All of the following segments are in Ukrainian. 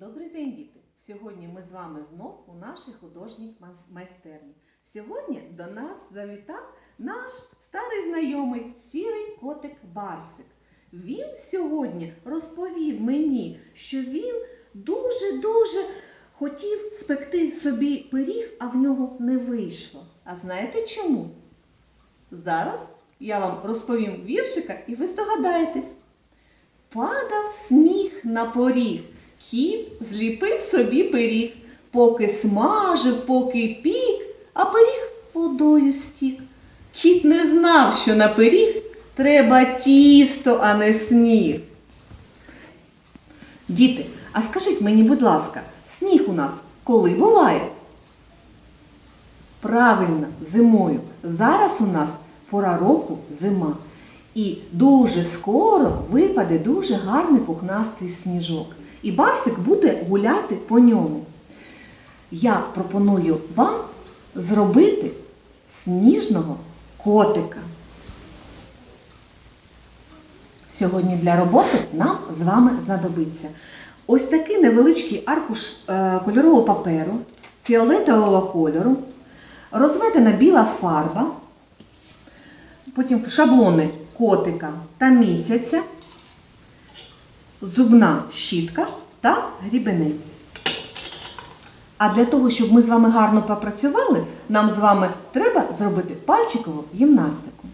Добрий день, діти! Сьогодні ми з вами знов у нашій художній майстерні. Сьогодні до нас завітав наш старий знайомий сірий котик Барсик. Він сьогодні розповів мені, що він дуже-дуже хотів спекти собі пиріг, а в нього не вийшло. А знаєте чому? Зараз я вам розповім віршика, і ви здогадаєтесь. Падав сніг на поріг, кіт зліпив собі пиріг, поки смажив, поки пік, а пиріг водою стік. Кіт не знав, що на пиріг треба тісто, а не сніг. Діти, а скажіть мені, будь ласка, сніг у нас коли буває? Правильно, зимою. Зараз у нас пора року зима. І дуже скоро випаде дуже гарний пухнастий сніжок. І Барсик буде гуляти по ньому. Я пропоную вам зробити сніжного котика. Сьогодні для роботи нам з вами знадобиться ось такий невеличкий аркуш е, кольорового паперу фіолетового кольору, розведена біла фарба, потім шаблони котика та місяця, зубна щітка та грібенець. А для того, щоб ми з вами гарно попрацювали, нам з вами треба зробити пальчикову гімнастику.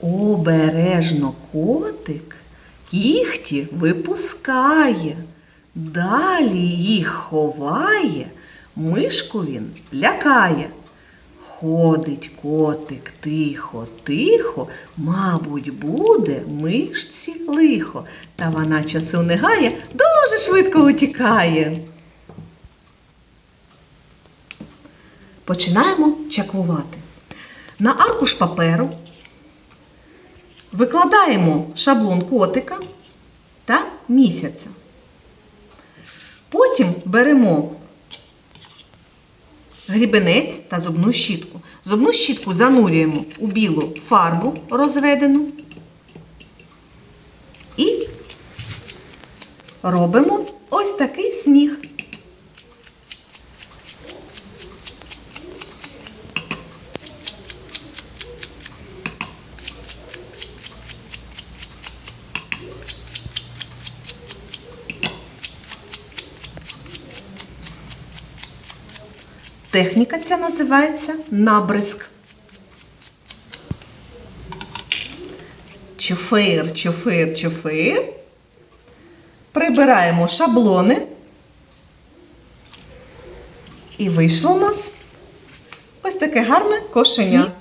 Обережно котик кіхті випускає, далі їх ховає, мишку він лякає. Ходить котик тихо, тихо, мабуть, буде мишці лихо. Та вона часу не гає, дуже швидко утікає. Починаємо чаклувати. На аркуш паперу викладаємо шаблон котика та місяця. Потім беремо грібенець та зубну щітку. Зубну щітку занурюємо у білу фарбу розведену і робимо ось такий сніг. Техніка ця називається набризк. Чуфир, чуфир, чуфир. Прибираємо шаблони. І вийшло у нас ось таке гарне кошеня.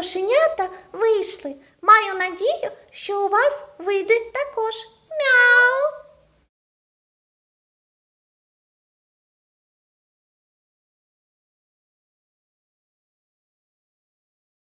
Кошенята вийшли. Маю надію, що у вас вийде. Мяу!